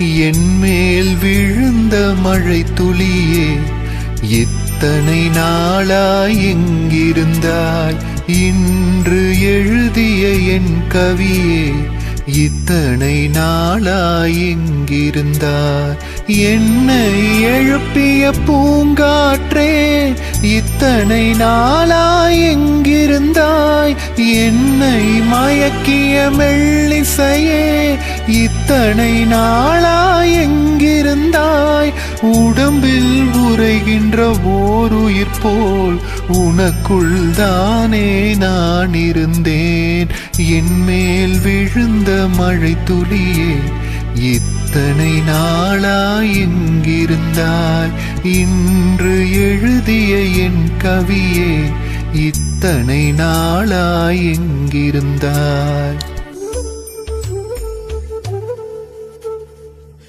என் மேல் விழுந்த மழை துளியே இத்தனை நாளாய் எங்கிருந்தாய் இன்று எழுதிய என் கவியே இத்தனை நாளாய் எங்கிருந்தாய் என்னை எழுப்பிய பூங்காற்றே இத்தனை நாளாய் எங்கிருந்தாய் என்னை மயக்கிய மெல்லிசையே இத்தனை நாளா எங்கிருந்தாய்? உடம்பில் உரைகின்ற ஓர் உயிர் போல் உனக்குள் தானே நான் இருந்தேன். என் மேல் விழுந்த மழை துளியே இத்தனை நாளா எங்கிருந்தாய்? இன்று எழுதிய என் கவியே இத்தனை நாளா எங்கிருந்தாய்?